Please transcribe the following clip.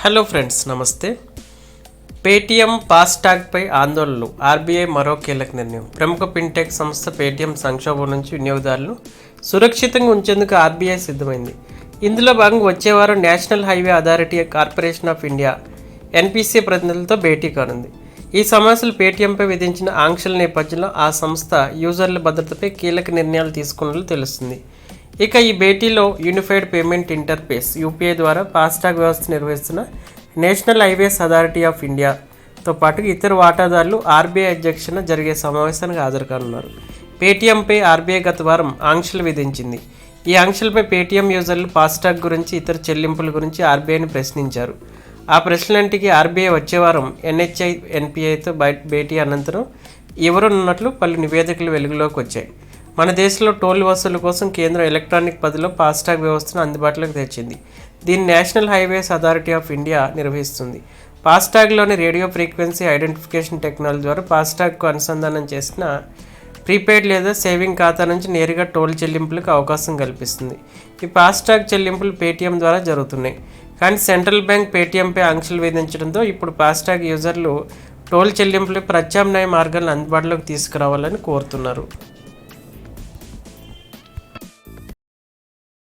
Hello friends నమస్తే. Paytm ఫాస్టాగ్పై ఆందోళనలు. ఆర్బీఐ మరో కీలక నిర్ణయం. ప్రముఖ ఫిన్టెక్ సంస్థ పేటీఎం సంక్షోభం నుంచి వినియోగదారులను సురక్షితంగా ఉంచేందుకు ఆర్బీఐ సిద్ధమైంది. ఇందులో భాగంగా వచ్చేవారం national highway authority corporation of India NPC ప్రతినిధులతో భేటీ కానుంది. ఈ సమస్యలు పేటీఎంపై విధించిన ఆంక్షల నేపథ్యంలో ఆ సంస్థ యూజర్ల భద్రతపై కీలక నిర్ణయాలు తీసుకున్నట్లు తెలుస్తుంది. ఇక ఈ భేటీలో యూనిఫైడ్ పేమెంట్ ఇంటర్ఫేస్ యూపీఐ ద్వారా ఫాస్టాగ్ వ్యవస్థ నిర్వహిస్తున్న నేషనల్ హైవేస్ అథారిటీ ఆఫ్ ఇండియాతో పాటు ఇతర వాటాదారులు ఆర్బీఐ అధ్యక్షన జరిగే సమావేశానికి హాజరు కానున్నారు పేటీఎంపై ఆర్బీఐ గత వారం ఆంక్షలు విధించింది. ఈ ఆంక్షలపై పేటీఎం యూజర్లు ఫాస్టాగ్ గురించి ఇతర చెల్లింపుల గురించి ఆర్బీఐని ప్రశ్నించారు. ఆ ప్రశ్నలంటికి ఆర్బీఐ వచ్చే వారం ఎన్హెచ్ఐ ఎన్పిఐతో బయట భేటీ అనంతరం ఎవరున్నట్లు పలు నివేదికలు వెలుగులోకి వచ్చాయి. మన దేశంలో టోల్ వసూలు కోసం కేంద్రం ఎలక్ట్రానిక్ పదిలో ఫాస్టాగ్ వ్యవస్థను అందుబాటులోకి తెచ్చింది. దీన్ని national highways authority of India నిర్వహిస్తుంది. ఫాస్టాగ్లోని రేడియో ఫ్రీక్వెన్సీ ఐడెంటిఫికేషన్ టెక్నాలజీ ద్వారా ఫాస్టాగ్కు అనుసంధానం చేసిన ప్రీపెయిడ్ లేదా సేవింగ్ ఖాతా నుంచి నేరుగా టోల్ చెల్లింపులకు అవకాశం కల్పిస్తుంది. ఈ ఫాస్టాగ్ చెల్లింపులు పేటీఎం ద్వారా జరుగుతున్నాయి. కానీ సెంట్రల్ బ్యాంక్ పేటీఎంపై ఆంక్షలు విధించడంతో ఇప్పుడు ఫాస్టాగ్ యూజర్లు టోల్ చెల్లింపులు ప్రత్యామ్నాయ మార్గాలను అందుబాటులోకి తీసుకురావాలని కోరుతున్నారు.